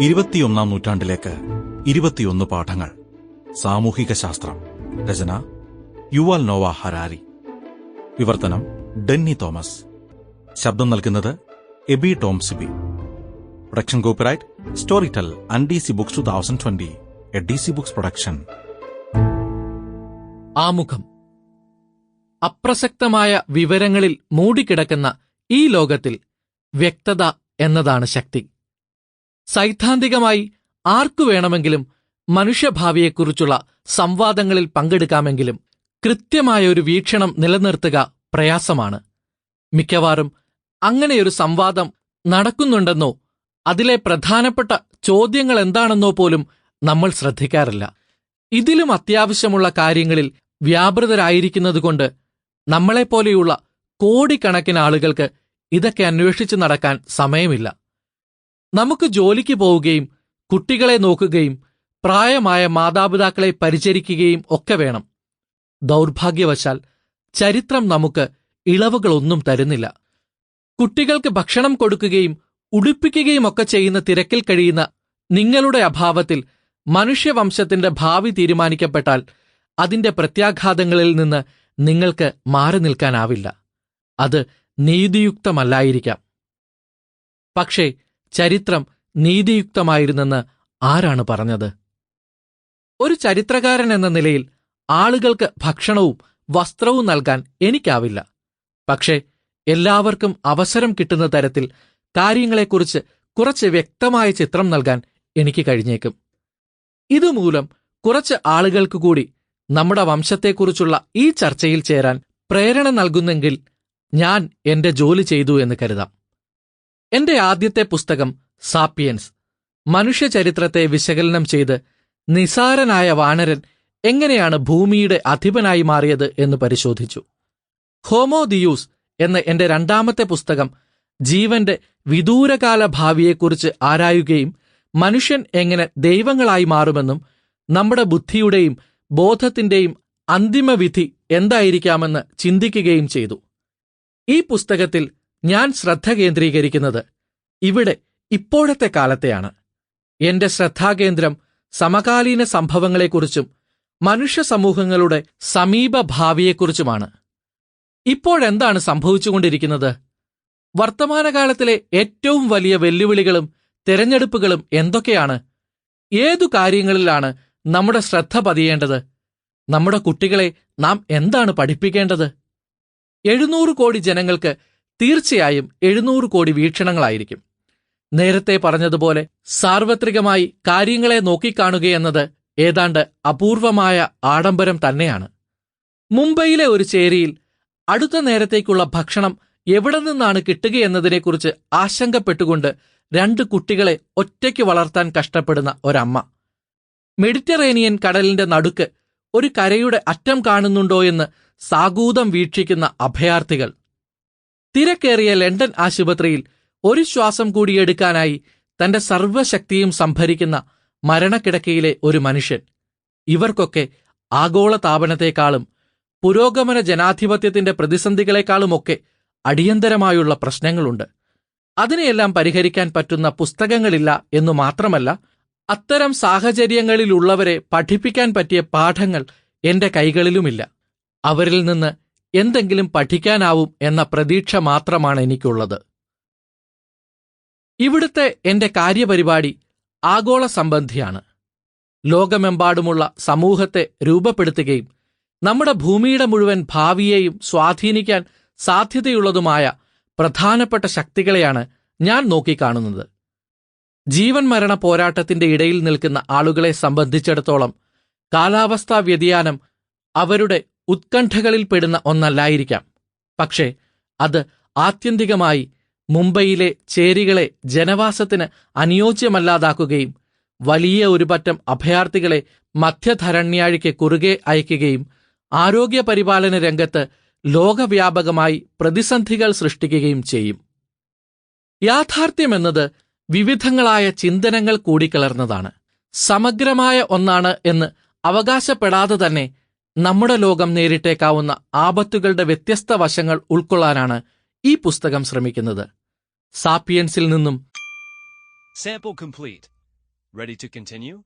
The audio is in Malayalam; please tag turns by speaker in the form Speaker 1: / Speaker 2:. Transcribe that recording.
Speaker 1: ഇരുപത്തിയൊന്നാം നൂറ്റാണ്ടിലേക്ക് ഇരുപത്തിയൊന്ന് പാഠങ്ങൾ. സാമൂഹിക ശാസ്ത്രം. രചന യുവാൽ നോവ ഹരാരി. വിവർത്തനം ഡെന്നി തോമസ്. ശബ്ദം നൽകുന്നത് Abi Tom Cibi. Production copyright Storytel and D C books two thousand twenty. A D C books production.
Speaker 2: ആമുഖം. അപ്രസക്തമായ വിവരങ്ങളിൽ മൂടിക്കിടക്കുന്ന ഈ ലോകത്തിൽ വ്യക്തത എന്നതാണ് ശക്തി. സൈദ്ധാന്തികമായി ആർക്കു വേണമെങ്കിലും മനുഷ്യഭാവിയെക്കുറിച്ചുള്ള സംവാദങ്ങളിൽ പങ്കെടുക്കാമെങ്കിലും കൃത്യമായ ഒരു വീക്ഷണം നിലനിർത്തുക പ്രയാസമാണ്. മിക്കവാറും അങ്ങനെയൊരു സംവാദം നടക്കുന്നുണ്ടെന്നോ അതിലെ പ്രധാനപ്പെട്ട ചോദ്യങ്ങൾ എന്താണെന്നോ പോലും നമ്മൾ ശ്രദ്ധിക്കാറില്ല. ഇതിലും അത്യാവശ്യമുള്ള കാര്യങ്ങളിൽ വ്യാപൃതരായിരിക്കുന്നതുകൊണ്ട് നമ്മളെപ്പോലെയുള്ള കോടിക്കണക്കിന് ആളുകൾക്ക് ഇതൊക്കെ അന്വേഷിച്ചു നടക്കാൻ സമയമില്ല. നമുക്ക് ജോലിക്ക് പോവുകയും കുട്ടികളെ നോക്കുകയും പ്രായമായ മാതാപിതാക്കളെ പരിചരിക്കുകയും ഒക്കെ വേണം. ദൗർഭാഗ്യവശാൽ ചരിത്രം നമുക്ക് ഇളവുകളൊന്നും തരുന്നില്ല. കുട്ടികൾക്ക് ഭക്ഷണം കൊടുക്കുകയും ഉടുപ്പിക്കുകയും ഒക്കെ ചെയ്യുന്ന തിരക്കിൽ കഴിയുന്ന നിങ്ങളുടെ അഭാവത്തിൽ മനുഷ്യവംശത്തിന്റെ ഭാവി തീരുമാനിക്കപ്പെട്ടാൽ അതിന്റെ പ്രത്യാഘാതങ്ങളിൽ നിന്ന് നിങ്ങൾക്ക് മാറി നിൽക്കാനാവില്ല. അത് നീതിയുക്തമല്ലായിരിക്കാം. പക്ഷേ ചരിത്രം നീതിയുക്തമായിരുന്നെന്ന് ആരാണ് പറഞ്ഞത്? ഒരു ചരിത്രകാരൻ എന്ന നിലയിൽ ആളുകൾക്ക് ഭക്ഷണവും വസ്ത്രവും നൽകാൻ എനിക്കാവില്ല. പക്ഷേ എല്ലാവർക്കും അവസരം കിട്ടുന്ന തരത്തിൽ കാര്യങ്ങളെക്കുറിച്ച് കുറച്ച് വ്യക്തമായ ചിത്രം നൽകാൻ എനിക്ക് കഴിഞ്ഞേക്കും. ഇതുമൂലം കുറച്ച് ആളുകൾക്ക് കൂടി നമ്മുടെ വംശത്തെക്കുറിച്ചുള്ള ഈ ചർച്ചയിൽ ചേരാൻ പ്രേരണ നൽകുന്നെങ്കിൽ ഞാൻ എന്റെ ജോലി ചെയ്തു എന്ന് കരുതാം. എന്റെ ആദ്യത്തെ പുസ്തകം സാപ്പിയൻസ്. മനുഷ്യചരിത്രത്തെ വിശകലനം ചെയ്ത് നിസാരനായ വാനരൻ എങ്ങനെയാണ് ഭൂമിയുടെ അധിപനായി മാറിയത് എന്ന് പരിശോധിച്ചു. ഹോമോ ദിയൂസ് എന്ന എന്റെ രണ്ടാമത്തെ പുസ്തകം ജീവന്റെ വിദൂരകാല ഭാവിയെക്കുറിച്ച് ആരായുകയും മനുഷ്യൻ എങ്ങനെ ദൈവങ്ങളായി മാറുമെന്നും നമ്മുടെ ബുദ്ധിയുടെയും ബോധത്തിന്റെയും അന്തിമവിധി എന്തായിരിക്കാമെന്ന് ചിന്തിക്കുകയും ചെയ്തു. ഈ പുസ്തകത്തിൽ ഞാൻ ശ്രദ്ധ കേന്ദ്രീകരിക്കുന്നത് ഇവിടെ ഇപ്പോഴത്തെ കാലത്തെയാണ്. എന്റെ ശ്രദ്ധാകേന്ദ്രം സമകാലീന സംഭവങ്ങളെക്കുറിച്ചും മനുഷ്യ സമൂഹങ്ങളുടെ സമീപ ഭാവിയെക്കുറിച്ചുമാണ് ഇപ്പോഴെന്താണ് സംഭവിച്ചുകൊണ്ടിരിക്കുന്നത്? വർത്തമാനകാലത്തിലെ ഏറ്റവും വലിയ വെല്ലുവിളികളും തിരഞ്ഞെടുപ്പുകളും എന്തൊക്കെയാണ്? ഏതു കാര്യങ്ങളിലാണ് നമ്മുടെ ശ്രദ്ധ പതിയേണ്ടത്? നമ്മുടെ കുട്ടികളെ നാം എന്താണ് പഠിപ്പിക്കേണ്ടത്? എഴുന്നൂറ് കോടി ജനങ്ങൾക്ക് തീർച്ചയായും എഴുന്നൂറ് കോടി വീക്ഷണങ്ങളായിരിക്കും. നേരത്തെ പറഞ്ഞതുപോലെ സാർവത്രികമായി കാര്യങ്ങളെ നോക്കിക്കാണുകയെന്നത് ഏതാണ്ട് അപൂർവമായ ആഡംബരം തന്നെയാണ്. മുംബൈയിലെ ഒരു ചേരിയിൽ അടുത്ത നേരത്തേക്കുള്ള ഭക്ഷണം എവിടെ നിന്നാണ് കിട്ടുകയെന്നതിനെക്കുറിച്ച് ആശങ്കപ്പെട്ടുകൊണ്ട് രണ്ട് കുട്ടികളെ ഒറ്റയ്ക്ക് വളർത്താൻ കഷ്ടപ്പെടുന്ന ഒരമ്മ. മെഡിറ്ററേനിയൻ കടലിന്റെ നടുക്ക് ഒരു കരയുടെ അറ്റം കാണുന്നുണ്ടോയെന്ന് സാഗൂതം വീക്ഷിക്കുന്ന അഭയാർത്ഥികൾ. തിരക്കേറിയ ലണ്ടൻ ആശുപത്രിയിൽ ഒരു ശ്വാസം കൂടി എടുക്കാനായി തന്റെ സർവശക്തിയും സംഭരിക്കുന്ന മരണക്കിടക്കയിലെ ഒരു മനുഷ്യൻ. ഇവർക്കൊക്കെ ആഗോള താപനത്തെക്കാളും പുരോഗമന ജനാധിപത്യത്തിന്റെ പ്രതിസന്ധികളെക്കാളുമൊക്കെ അടിയന്തരമായുള്ള പ്രശ്നങ്ങളുണ്ട്. അതിനെയെല്ലാം പരിഹരിക്കാൻ പറ്റുന്ന പുസ്തകങ്ങളില്ല എന്നു മാത്രമല്ല അത്തരം സാഹചര്യങ്ങളിലുള്ളവരെ പഠിപ്പിക്കാൻ പറ്റിയ പാഠങ്ങൾ എന്റെ കൈകളിലുമില്ല. അവരിൽ നിന്ന് എന്തെങ്കിലും പഠിക്കാനാവും എന്ന പ്രതീക്ഷ മാത്രമാണ് എനിക്കുള്ളത്. ഇവിടുത്തെ എന്റെ കാര്യപരിപാടി ആഗോള സംബന്ധിയാണ്. ലോകമെമ്പാടുമുള്ള സമൂഹത്തെ രൂപപ്പെടുത്തുകയും നമ്മുടെ ഭൂമിയുടെ മുഴുവൻ ഭാവിയെയും സ്വാധീനിക്കാൻ സാധ്യതയുള്ളതുമായ പ്രധാനപ്പെട്ട ശക്തികളെയാണ് ഞാൻ നോക്കിക്കാണുന്നത്. ജീവൻ മരണ പോരാട്ടത്തിന്റെ ഇടയിൽ നിൽക്കുന്ന ആളുകളെ സംബന്ധിച്ചിടത്തോളം കാലാവസ്ഥാ വ്യതിയാനം അവരുടെ ഉത്കണ്ഠകളിൽപ്പെടുന്ന ഒന്നല്ലായിരിക്കാം. പക്ഷേ അത് ആത്യന്തികമായി മുംബൈയിലെ ചേരികളെ ജനവാസത്തിന് അനുയോജ്യമല്ലാതാക്കുകയും വലിയ ഒരുപറ്റം അഭയാർത്ഥികളെ മധ്യധരണ്യാഴിക്ക് കുറുകെ അയക്കുകയും ആരോഗ്യപരിപാലന രംഗത്ത് ലോകവ്യാപകമായി പ്രതിസന്ധികൾ സൃഷ്ടിക്കുകയും ചെയ്യും. യാഥാർത്ഥ്യമെന്നത് വിവിധങ്ങളായ ചിന്തനങ്ങൾ കൂടിക്കലർന്നതാണ്. സമഗ്രമായ ഒന്നാണ് എന്ന് അവകാശപ്പെടാതെ തന്നെ നമ്മുടെ ലോകം നേരിട്ടേക്കാവുന്ന ആപത്തുകളുടെ വ്യത്യസ്ത വശങ്ങൾ ഉൾക്കൊള്ളാനാണ് ഈ പുസ്തകം ശ്രമിക്കുന്നത് സാപ്പിയൻസിൽ നിന്നും
Speaker 3: Sample complete. Ready to continue?